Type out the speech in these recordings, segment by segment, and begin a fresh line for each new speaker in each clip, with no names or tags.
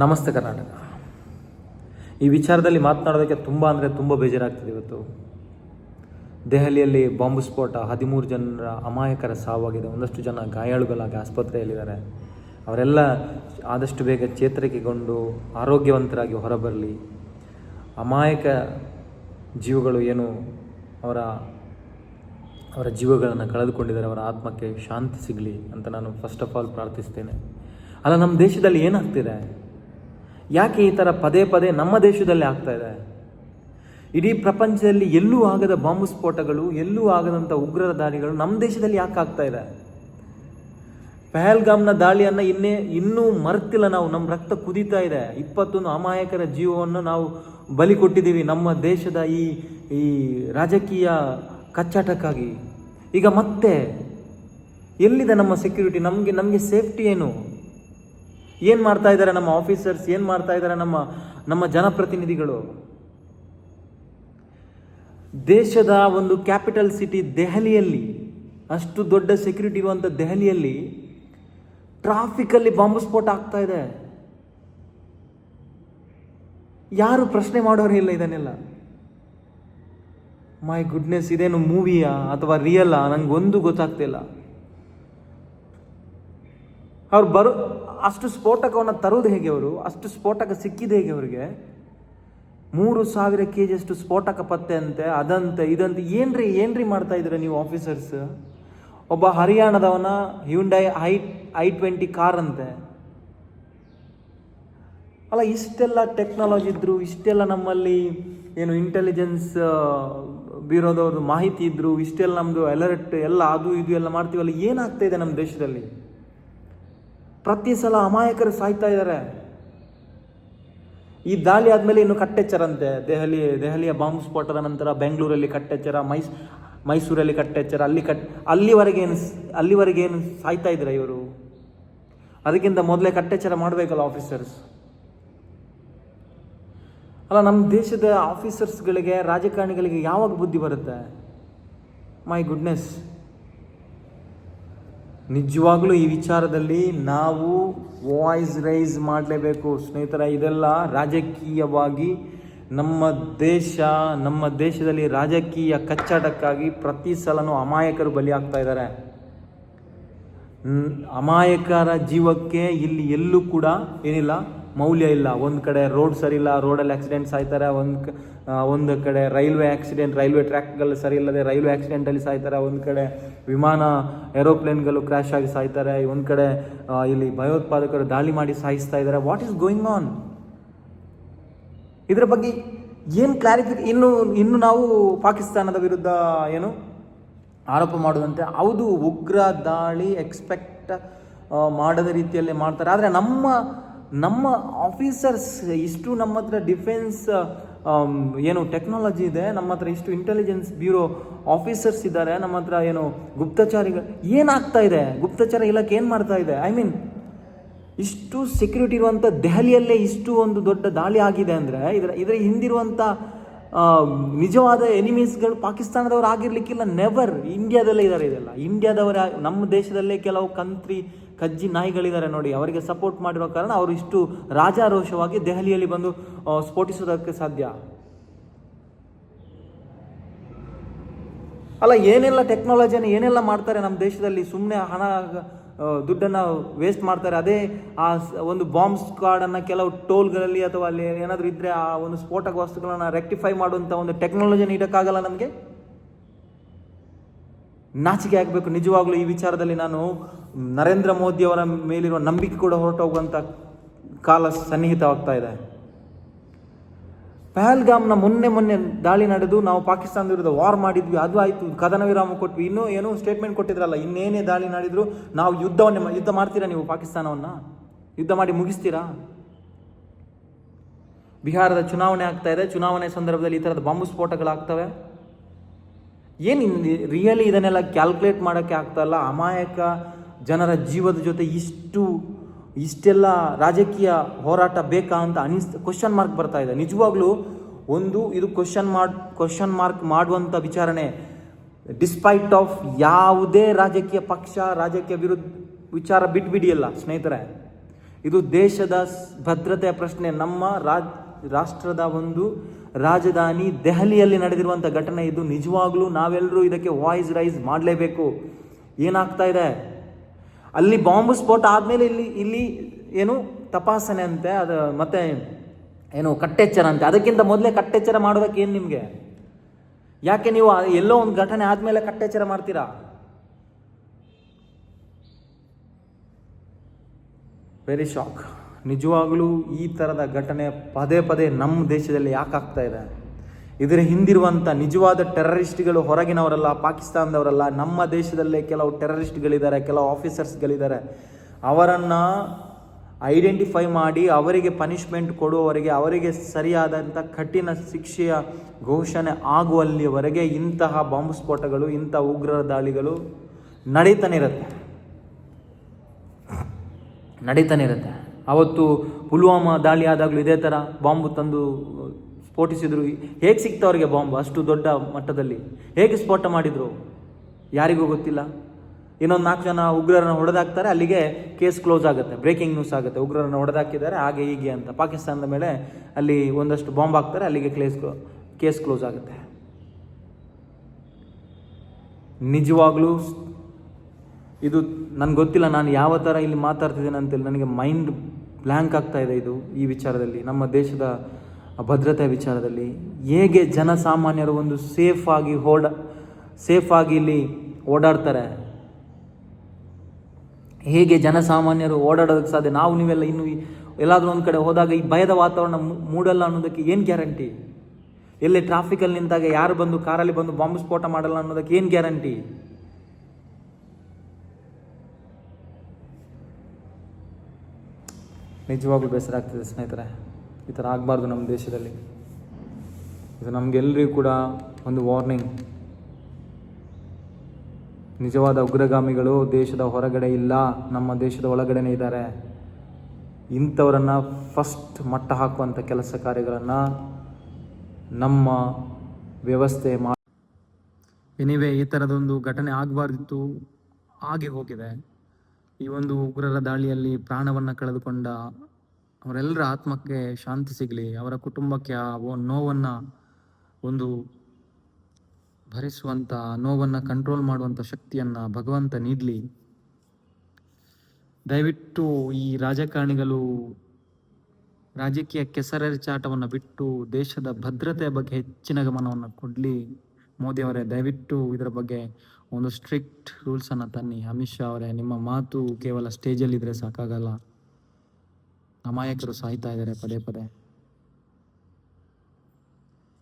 ನಮಸ್ತೆ ಕರ್ನಾಟಕ. ಈ ವಿಚಾರದಲ್ಲಿ ಮಾತನಾಡೋದಕ್ಕೆ ತುಂಬ ಅಂದರೆ ತುಂಬ ಬೇಜಾರಾಗ್ತಿದೆ ಇವತ್ತು. ದೆಹಲಿಯಲ್ಲಿ ಬಾಂಬ್ ಸ್ಫೋಟ, ಹದಿಮೂರು ಜನರ ಅಮಾಯಕರ ಸಾವಾಗಿದೆ, ಒಂದಷ್ಟು ಜನ ಗಾಯಾಳುಗಳಾಗಿ ಆಸ್ಪತ್ರೆಯಲ್ಲಿದ್ದಾರೆ. ಅವರೆಲ್ಲ ಆದಷ್ಟು ಬೇಗ ಚೇತರಿಕೆಗೊಂಡು ಆರೋಗ್ಯವಂತರಾಗಿ ಹೊರಬರಲಿ. ಅಮಾಯಕ ಜೀವಗಳು ಏನು? ಅವರ ಅವರ ಜೀವಗಳನ್ನು ಕಳೆದುಕೊಂಡಿದ್ದಾರೆ, ಅವರ ಆತ್ಮಕ್ಕೆ ಶಾಂತಿ ಸಿಗಲಿ ಅಂತ ನಾನು ಫಸ್ಟ್ ಆಫ್ ಆಲ್ ಪ್ರಾರ್ಥಿಸ್ತೇನೆ. ಅಲ್ಲ, ನಮ್ಮ ದೇಶದಲ್ಲಿ ಏನಾಗ್ತಿದೆ? ಯಾಕೆ ಈ ಥರ ಪದೇ ಪದೇ ನಮ್ಮ ದೇಶದಲ್ಲಿ ಆಗ್ತಾ ಇದೆ? ಇಡೀ ಪ್ರಪಂಚದಲ್ಲಿ ಎಲ್ಲೂ ಆಗದ ಬಾಂಬ್ ಸ್ಫೋಟಗಳು, ಎಲ್ಲೂ ಆಗದಂಥ ಉಗ್ರರ ದಾಳಿಗಳು ನಮ್ಮ ದೇಶದಲ್ಲಿ ಯಾಕೆ ಆಗ್ತಾ ಇದೆ? ಪೆಹಲ್ಗಾಮ್ನ ದಾಳಿಯನ್ನು ಇನ್ನೇ ಇನ್ನೂ ಮರ್ತಿಲ್ಲ ನಾವು. ನಮ್ಮ ರಕ್ತ ಕುದೀತಾ ಇದೆ. ಇಪ್ಪತ್ತೊಂದು ಅಮಾಯಕರ ಜೀವವನ್ನು ನಾವು ಬಲಿ ಕೊಟ್ಟಿದ್ದೀವಿ ನಮ್ಮ ದೇಶದ ಈ ಈ ರಾಜಕೀಯ ಕಚ್ಚಾಟಕ್ಕಾಗಿ. ಈಗ ಮತ್ತೆ ಎಲ್ಲಿದೆ ನಮ್ಮ ಸೆಕ್ಯೂರಿಟಿ ನಮಗೆ ನಮಗೆ ಸೇಫ್ಟಿ ಏನು? ಏನು ಮಾಡ್ತಾ ಇದ್ದಾರೆ ನಮ್ಮ ಆಫೀಸರ್ಸ್ ಏನು ಮಾಡ್ತಾ ಇದ್ದಾರೆ ನಮ್ಮ ನಮ್ಮ ಜನಪ್ರತಿನಿಧಿಗಳು? ದೇಶದ ಒಂದು ಕ್ಯಾಪಿಟಲ್ ಸಿಟಿ ದೆಹಲಿಯಲ್ಲಿ, ಅಷ್ಟು ದೊಡ್ಡ ಸೆಕ್ಯೂರಿಟಿ ಇರುವಂಥ ದೆಹಲಿಯಲ್ಲಿ ಟ್ರಾಫಿಕಲ್ಲಿ ಬಾಂಬ್ ಸ್ಫೋಟ ಆಗ್ತಾ ಇದೆ. ಯಾರು ಪ್ರಶ್ನೆ ಮಾಡೋರೇ ಇಲ್ಲ ಇದನ್ನೆಲ್ಲ. ಮೈ ಗುಡ್ನೆಸ್ ಇದೇನು ಮೂವಿಯಾ ಅಥವಾ ರಿಯಲ್ಲಾ ನಂಗೆ ಒಂದು ಗೊತ್ತಾಗ್ತಿಲ್ಲ. ಅವ್ರು ಬರೋ ಅಷ್ಟು ಸ್ಫೋಟಕವನ್ನು ತರೋದು ಹೇಗೆ ಅವರು? ಅಷ್ಟು ಸ್ಫೋಟಕ ಸಿಕ್ಕಿದೆ ಹೇಗೆ ಅವರಿಗೆ? ಮೂರು ಸಾವಿರ ಕೆ ಜಿಯಷ್ಟು ಸ್ಫೋಟಕ ಪತ್ತೆ ಅಂತೆ ಅದಂತೆ, ಇದಂತೆ, ಏನ್ರಿ ಏನ್ರಿ ಮಾಡ್ತಾ ಇದ್ರೆ ನೀವು ಆಫೀಸರ್ಸ್ ಒಬ್ಬ ಹರಿಯಾಣದವನ Hyundai I I twenty car ಅಂತೆ. ಅಲ್ಲ, ಇಷ್ಟೆಲ್ಲ ಟೆಕ್ನಾಲಜಿ ಇದ್ರು, ಇಷ್ಟೆಲ್ಲ ನಮ್ಮಲ್ಲಿ ಏನು ಇಂಟೆಲಿಜೆನ್ಸ್ ಬ್ಯೂರೋದವ್ರದ್ದು ಮಾಹಿತಿ ಇದ್ರು, ಇಷ್ಟೆಲ್ಲ ನಮ್ಮದು ಅಲರ್ಟ್ ಎಲ್ಲ ಅದು, ಇದು ಎಲ್ಲ ಮಾಡ್ತೀವಲ್ಲ, ಏನಾಗ್ತಾ ಇದೆ ನಮ್ಮ ದೇಶದಲ್ಲಿ? ಪ್ರತಿ ಸಲ ಅಮಾಯಕರು ಸಾಯ್ತಾ ಇದ್ದಾರೆ. ಈ ದಾಳಿ ಆದಮೇಲೆ ಇನ್ನು ಕಟ್ಟೆಚ್ಚರಂತೆ. ದೆಹಲಿ, ದೆಹಲಿಯ ಬಾಂಬ್ ಸ್ಫೋಟದ ನಂತರ ಬೆಂಗಳೂರಲ್ಲಿ ಕಟ್ಟೆಚ್ಚರ, ಮೈಸ್, ಮೈಸೂರಲ್ಲಿ ಕಟ್ಟೆಚ್ಚರ, ಅಲ್ಲಿ ಕಟ್ ಅಲ್ಲಿವರೆಗೇನು ಏನು ಅಲ್ಲಿವರೆಗೆ ಏನು ಸಾಯ್ತಾ ಇದ್ದಾರೆ ಇವರು? ಅದಕ್ಕಿಂತ ಮೊದಲೇ ಕಟ್ಟೆಚ್ಚರ ಮಾಡಬೇಕಲ್ಲ ಆಫೀಸರ್ಸ್. ಅಲ್ಲ, ನಮ್ಮ ದೇಶದ ಆಫೀಸರ್ಸ್ಗಳಿಗೆ, ರಾಜಕಾರಣಿಗಳಿಗೆ ಯಾವಾಗ ಬುದ್ಧಿ ಬರುತ್ತೆ? My goodness. ನಿಜವಾಗ್ಲೂ ಈ ವಿಚಾರದಲ್ಲಿ ನಾವು ವಾಯ್ಸ್ ರೈಸ್ ಮಾಡಲೇಬೇಕು. ಸ್ನೇಹಿತರ, ಇದೆಲ್ಲ ರಾಜಕೀಯವಾಗಿ ನಮ್ಮ ದೇಶ, ನಮ್ಮ ದೇಶದಲ್ಲಿ ರಾಜಕೀಯ ಕಚ್ಚಾಟಕ್ಕಾಗಿ ಪ್ರತಿ ಸಲನೂ ಅಮಾಯಕರು ಬಲಿಯಾಗ್ತಾ ಇದ್ದಾರೆ. ಅಮಾಯಕರ ಜೀವಕ್ಕೆ ಇಲ್ಲಿ ಎಲ್ಲೂ ಕೂಡ ಏನಿಲ್ಲ. ಮೌಲ್ಯ ಇಲ್ಲ. ಒಂದು ಕಡೆ ರೋಡ್ ಸರಿಯಿಲ್ಲ ರೋಡಲ್ಲಿ ಆಕ್ಸಿಡೆಂಟ್ಸ್ ಆಯ್ತಾರೆ ಒಂದು ಒಂದು ಕಡೆ ರೈಲ್ವೆ ಆಕ್ಸಿಡೆಂಟ್ ರೈಲ್ವೆ ಟ್ರ್ಯಾಕ್ಗಳು ಸರಿ ಇಲ್ಲದೆ ರೈಲ್ವೆ ಆಕ್ಸಿಡೆಂಟಲ್ಲಿ ಸಾಯ್ತಾರೆ, ಒಂದು ಕಡೆ ವಿಮಾನ ಏರೋಪ್ಲೇನ್ಗಳು ಕ್ರ್ಯಾಶ್ ಆಗಿ ಸಾಯ್ತಾರೆ, ಒಂದು ಕಡೆ ಇಲ್ಲಿ ಭಯೋತ್ಪಾದಕರು ದಾಳಿ ಮಾಡಿ ಸಾಯಿಸ್ತಾ ಇದ್ದಾರೆ. ವಾಟ್ ಈಸ್ ಗೋಯಿಂಗ್ ಆನ್ ಇದರ ಬಗ್ಗೆ ಏನು ಕ್ಲಾರಿಫಿ ಇನ್ನು ಇನ್ನು ನಾವು ಪಾಕಿಸ್ತಾನದ ವಿರುದ್ಧ ಏನು ಆರೋಪ ಮಾಡುವಂತೆ ಹೌದು, ಉಗ್ರ ದಾಳಿ ಎಕ್ಸ್ಪೆಕ್ಟ್ ಮಾಡದ ರೀತಿಯಲ್ಲಿ ಮಾಡ್ತಾರೆ. ಆದರೆ ನಮ್ಮ ನಮ್ಮ ಆಫೀಸರ್ಸ್ ಇಷ್ಟು ನಮ್ಮ ಹತ್ರ ಡಿಫೆನ್ಸ್ ಏನು ಟೆಕ್ನಾಲಜಿ ಇದೆ ನಮ್ಮ ಹತ್ರ ಇಷ್ಟು ಇಂಟೆಲಿಜೆನ್ಸ್ ಬ್ಯೂರೋ ಆಫೀಸರ್ಸ್ ಇದ್ದಾರೆ ನಮ್ಮ ಹತ್ರ ಏನು ಗುಪ್ತಚಾರಿಗಳು ಏನಾಗ್ತಾ ಇದೆ? ಗುಪ್ತಚರ ಇಲಾಖೆ ಏನು ಮಾಡ್ತಾ ಇದೆ? ಐ ಮೀನ್ ಇಷ್ಟು ಸೆಕ್ಯೂರಿಟಿ ಇರುವಂಥ ದೆಹಲಿಯಲ್ಲೇ ಇಷ್ಟು ಒಂದು ದೊಡ್ಡ ದಾಳಿ ಆಗಿದೆ ಅಂದರೆ ಇದರ ಇದರ ಹಿಂದಿರುವಂಥ ಆ, ನಿಜವಾದ ಎನಿಮೀಸ್ಗಳು ಪಾಕಿಸ್ತಾನದವರು ಆಗಿರ್ಲಿಕ್ಕಿಲ್ಲ ನೆವರ್ ಇಂಡಿಯಾದಲ್ಲೇ ಇದ್ದಾರೆ ಇದೆಲ್ಲ. ಇಂಡಿಯಾದವರ ನಮ್ಮ ದೇಶದಲ್ಲೇ ಕೆಲವು ಕಂತ್ರಿ ಕಜ್ಜಿ ನಾಯಿಗಳಿದ್ದಾರೆ ನೋಡಿ, ಅವರಿಗೆ ಸಪೋರ್ಟ್ ಮಾಡಿರೋ ಕಾರಣ ಅವರು ಇಷ್ಟು ರಾಜಾರೋಷವಾಗಿ ದೆಹಲಿಯಲ್ಲಿ ಬಂದು ಸ್ಫೋಟಿಸೋದಕ್ಕೆ ಸಾಧ್ಯ. ಅಲ್ಲ, ಏನೆಲ್ಲ ಟೆಕ್ನಾಲಜಿಯನ್ನು ಏನೆಲ್ಲ ಮಾಡ್ತಾರೆ ನಮ್ಮ ದೇಶದಲ್ಲಿ? ಸುಮ್ಮನೆ ಹಣ ದುಡ್ಡನ್ನು ವೇಸ್ಟ್ ಮಾಡ್ತಾರೆ. ಅದೇ, ಆ ಒಂದು ಬಾಂಬ್ ಸ್ಕ್ವಾಡನ್ನು ಕೆಲವು ಟೋಲ್ಗಳಲ್ಲಿ ಅಥವಾ ಅಲ್ಲಿ ಏನಾದರೂ ಇದ್ದರೆ ಆ ಒಂದು ಸ್ಫೋಟಕ ವಸ್ತುಗಳನ್ನು ರೆಕ್ಟಿಫೈ ಮಾಡುವಂಥ ಒಂದು ಟೆಕ್ನಾಲಜಿನ ಇಡೋಕ್ಕಾಗಲ್ಲ ನಮಗೆ? ನಾಚಿಕೆ ಆಗಬೇಕು. ನಿಜವಾಗ್ಲೂ ಈ ವಿಚಾರದಲ್ಲಿ ನಾನು ನರೇಂದ್ರ ಮೋದಿಯವರ ಮೇಲಿರುವ ನಂಬಿಕೆ ಕೂಡ ಹೊರಟೋಗುವಂಥ ಕಾಲ ಸನ್ನಿಹಿತವಾಗ್ತಾ ಇದೆ. ಪಹಲ್ಗಾಮ್ನ ಮೊನ್ನೆ ಮೊನ್ನೆ ದಾಳಿ ನಡೆದು ನಾವು ಪಾಕಿಸ್ತಾನದ ವಿರುದ್ಧ ವಾರ್ ಮಾಡಿದ್ವಿ. ಅದು ಆಯಿತು. ಕದನ ವಿರಾಮ ಕೊಟ್ವಿ. ಇನ್ನೂ ಏನೋ ಸ್ಟೇಟ್ಮೆಂಟ್ ಕೊಟ್ಟಿದ್ರಲ್ಲ, ಇನ್ನೇನೇ ದಾಳಿ ನಡೆದರೂ ನಾವು ಯುದ್ಧವನ್ನೇ ಯುದ್ಧ ಮಾಡ್ತೀರಾ ನೀವು ಪಾಕಿಸ್ತಾನವನ್ನು? ಯುದ್ಧ ಮಾಡಿ ಮುಗಿಸ್ತೀರಾ? ಬಿಹಾರದ ಚುನಾವಣೆ ಆಗ್ತಾ ಇದೆ. ಚುನಾವಣೆ ಸಂದರ್ಭದಲ್ಲಿ ಈ ಥರದ ಬಾಂಬು ಸ್ಫೋಟಗಳಾಗ್ತವೆ. ಏನು ರಿಯಲಿ ಇದನ್ನೆಲ್ಲ ಕ್ಯಾಲ್ಕುಲೇಟ್ ಮಾಡೋಕ್ಕೆ ಆಗ್ತಾಯಿಲ್ಲ ಅಮಾಯಕ ಜನರ ಜೀವದ ಜೊತೆ ಇಷ್ಟು, ಇಷ್ಟೆಲ್ಲ ರಾಜಕೀಯ ಹೋರಾಟ ಬೇಕಾ ಅಂತ ಅನಿಸ್ ಕ್ವಶನ್ ಮಾರ್ಕ್ ಬರ್ತಾ ಇದೆ. ನಿಜವಾಗ್ಲೂ ಒಂದು ಇದು ಕ್ವಶನ್ ಮಾರ್ಕ್ ಕ್ವಶನ್ ಮಾರ್ಕ್ ಮಾಡುವಂಥ ವಿಚಾರಣೆ ಡಿಸ್ಪೈಟ್ ಆಫ್ ಯಾವುದೇ ರಾಜಕೀಯ ಪಕ್ಷ, ರಾಜಕೀಯ ವಿರುದ್ಧ ವಿಚಾರ ಬಿಟ್ಬಿಡಿಯಲ್ಲ ಸ್ನೇಹಿತರೆ. ಇದು ದೇಶದ ಭದ್ರತೆಯ ಪ್ರಶ್ನೆ. ನಮ್ಮ ರಾಜ್ ರಾಷ್ಟ್ರದ ಒಂದು ರಾಜಧಾನಿ ದೆಹಲಿಯಲ್ಲಿ ನಡೆದಿರುವಂಥ ಘಟನೆ ಇದು. ನಿಜವಾಗ್ಲೂ ನಾವೆಲ್ಲರೂ ಇದಕ್ಕೆ ವಾಯ್ಸ್ ರೈಸ್ ಮಾಡಲೇಬೇಕು. ಏನಾಗ್ತಾ ಇದೆ? ಅಲ್ಲಿ ಬಾಂಬ್ ಸ್ಫೋಟ ಆದಮೇಲೆ ಇಲ್ಲಿ ಇಲ್ಲಿ ಏನು ತಪಾಸಣೆ ಅಂತೆ ಅದು ಮತ್ತೆ ಏನು ಕಟ್ಟೆಚ್ಚರ ಅಂತೆ ಅದಕ್ಕಿಂತ ಮೊದಲೇ ಕಟ್ಟೆಚ್ಚರ ಮಾಡೋದಕ್ಕೆ ಏನು ನಿಮಗೆ? ಯಾಕೆ ನೀವು ಎಲ್ಲೋ ಒಂದು ಘಟನೆ ಆದಮೇಲೆ ಕಟ್ಟೆಚ್ಚರ ಮಾಡ್ತೀರಾ? ವೆರಿ ಶಾಕ್ ನಿಜವಾಗಲೂ ಈ ಥರದ ಘಟನೆ ಪದೇ ಪದೇ ನಮ್ಮ ದೇಶದಲ್ಲಿ ಯಾಕೆ ಆಗ್ತಾ ಇದೆ? ಇದರ ಹಿಂದಿರುವಂಥ ನಿಜವಾದ ಟೆರರಿಸ್ಟ್ಗಳು ಹೊರಗಿನವರಲ್ಲ, ಪಾಕಿಸ್ತಾನದವರಲ್ಲ, ನಮ್ಮ ದೇಶದಲ್ಲೇ ಕೆಲವು ಟೆರರಿಸ್ಟ್ಗಳಿದ್ದಾರೆ, ಕೆಲವು ಆಫೀಸರ್ಸ್ಗಳಿದ್ದಾರೆ. ಅವರನ್ನು ಐಡೆಂಟಿಫೈ ಮಾಡಿ, ಅವರಿಗೆ ಪನಿಷ್ಮೆಂಟ್ ಕೊಡುವವರೆಗೆ, ಅವರಿಗೆ ಸರಿಯಾದಂಥ ಕಠಿಣ ಶಿಕ್ಷೆಯ ಘೋಷಣೆ ಆಗುವಲ್ಲಿವರೆಗೆ ಇಂತಹ ಬಾಂಬ್ ಸ್ಫೋಟಗಳು, ಇಂಥ ಉಗ್ರರ ದಾಳಿಗಳು ನಡೀತಾನೆ ಇರುತ್ತೆ. ನಡೀತಾನೆ ಇರುತ್ತೆ. ಅವತ್ತು ಪುಲ್ವಾಮಾ ದಾಳಿ ಆದಾಗಲೂ ಇದೇ ಥರ ಬಾಂಬ್ ತಂದು ಸ್ಫೋಟಿಸಿದ್ರು. ಹೇಗೆ ಸಿಕ್ತವ್ರಿಗೆ ಬಾಂಬ್? ಅಷ್ಟು ದೊಡ್ಡ ಮಟ್ಟದಲ್ಲಿ. ಹೇಗೆ ಸ್ಫೋಟ ಮಾಡಿದರು? ಯಾರಿಗೂ ಗೊತ್ತಿಲ್ಲ. ಇನ್ನೊಂದು ನಾಲ್ಕು ಜನ ಉಗ್ರರನ್ನ ಹೊಡೆದಾಕ್ತಾರೆ, ಅಲ್ಲಿಗೆ ಕೇಸ್ ಕ್ಲೋಸ್ ಆಗುತ್ತೆ. ಬ್ರೇಕಿಂಗ್ ನ್ಯೂಸ್ ಆಗುತ್ತೆ. ಉಗ್ರರನ್ನ ಹೊಡೆದಾಕಿದ್ದಾರೆ, ಹಾಗೆ ಹೀಗೆ ಅಂತ. ಪಾಕಿಸ್ತಾನದ ಮೇಲೆ ಅಲ್ಲಿ ಒಂದಷ್ಟು ಬಾಂಬ್ ಹಾಕ್ತಾರೆ, ಅಲ್ಲಿಗೆ ಕ್ಲೇಸ್ ಕೇಸ್ ಕ್ಲೋಸ್ ಆಗುತ್ತೆ. ನಿಜವಾಗ್ಲೂ ಇದು ನನಗೆ ಗೊತ್ತಿಲ್ಲ, ನಾನು ಯಾವ ಥರ ಇಲ್ಲಿ ಮಾತಾಡ್ತಿದ್ದೇನೆ ಅಂತೇಳಿ ನನಗೆ ಮೈಂಡ್ ಬ್ಲ್ಯಾಂಕ್ ಆಗ್ತಾ ಇದೆ ಇದು, ಈ ವಿಚಾರದಲ್ಲಿ, ನಮ್ಮ ದೇಶದ ಭದ್ರತೆ ವಿಚಾರದಲ್ಲಿ. ಹೇಗೆ ಜನಸಾಮಾನ್ಯರು ಒಂದು ಸೇಫ್ ಆಗಿ ಓಡ ಸೇಫ್ ಆಗಿ ಇಲ್ಲಿ ಓಡಾಡ್ತಾರೆ? ಹೇಗೆ ಜನಸಾಮಾನ್ಯರು ಓಡಾಡೋದಕ್ಕೆ ಸಾಧ್ಯ? ನಾವು ನೀವೆಲ್ಲ ಇನ್ನು ಎಲ್ಲಾದರೂ ಒಂದು ಕಡೆ ಹೋದಾಗ ಈ ಭಯದ ವಾತಾವರಣ ಮೂಡಲ್ಲ ಅನ್ನೋದಕ್ಕೆ ಏನು ಗ್ಯಾರಂಟಿ ಎಲ್ಲೇ ಟ್ರಾಫಿಕಲ್ಲಿ ನಿಂತಾಗ ಯಾರು ಬಂದು ಕಾರಲ್ಲಿ ಬಂದು ಬಾಂಬ್ ಸ್ಫೋಟ ಮಾಡಲ್ಲ ಅನ್ನೋದಕ್ಕೆ ಏನು ಗ್ಯಾರಂಟಿ ನಿಜವಾಗ್ಲೂ ಬೇಸರ ಆಗ್ತಿದೆ ಸ್ನೇಹಿತರೆ. ಈ ಥರ ಆಗಬಾರ್ದು ನಮ್ಮ ದೇಶದಲ್ಲಿ. ಇದು ನಮಗೆಲ್ಲರಿಗೂ ಕೂಡ ಒಂದು ವಾರ್ನಿಂಗ್. ನಿಜವಾದ ಉಗ್ರಗಾಮಿಗಳು ದೇಶದ ಹೊರಗಡೆ ಇಲ್ಲ, ನಮ್ಮ ದೇಶದ ಒಳಗಡೆನೇ ಇದ್ದಾರೆ. ಇಂಥವರನ್ನು ಫಸ್ಟ್ ಮಟ್ಟ ಹಾಕುವಂಥ ಕೆಲಸ ಕಾರ್ಯಗಳನ್ನು ನಮ್ಮ ವ್ಯವಸ್ಥೆ ಮಾಡಿ ಎನಿವೆ ಈ ಥರದೊಂದು ಘಟನೆ ಆಗಬಾರ್ದಿತ್ತು, ಆಗಿ ಹೋಗಿದೆ. ಈ ಒಂದು ಉಗ್ರರ ದಾಳಿಯಲ್ಲಿ ಪ್ರಾಣವನ್ನು ಕಳೆದುಕೊಂಡ ಅವರೆಲ್ಲರ ಆತ್ಮಕ್ಕೆ ಶಾಂತಿ ಸಿಗಲಿ, ಅವರ ಕುಟುಂಬಕ್ಕೆ ಆ ನೋವನ್ನು ಒಂದು ಭರಿಸುವಂಥ ನೋವನ್ನು ಕಂಟ್ರೋಲ್ ಮಾಡುವಂಥ ಶಕ್ತಿಯನ್ನು ಭಗವಂತ ನೀಡಲಿ. ದಯವಿಟ್ಟು ಈ ರಾಜಕಾರಣಿಗಳು ರಾಜಕೀಯ ಕೆಸರೆಚಾಟವನ್ನು ಬಿಟ್ಟು ದೇಶದ ಭದ್ರತೆಯ ಬಗ್ಗೆ ಹೆಚ್ಚಿನ ಗಮನವನ್ನು ಕೊಡಲಿ. ಮೋದಿಯವರೇ ದಯವಿಟ್ಟು ಇದರ ಬಗ್ಗೆ ಒಂದು ಸ್ಟ್ರಿಕ್ಟ್ ರೂಲ್ಸನ್ನು ತನ್ನಿ. ಅಮಿತ್ ಶಾ ಅವರೇ, ನಿಮ್ಮ ಮಾತು ಕೇವಲ ಸ್ಟೇಜಲ್ಲಿದ್ದರೆ ಸಾಕಾಗಲ್ಲ. ಅಮಾಯಕರು ಸಾಯ್ತಾ ಇದ್ದಾರೆ ಪದೇ ಪದೇ.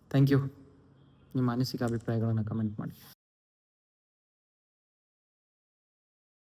Thank you. ನಿಮ್ಮ ಅನಿಸಿಕೆ ಅಭಿಪ್ರಾಯಗಳನ್ನು ಕಮೆಂಟ್ ಮಾಡಿ.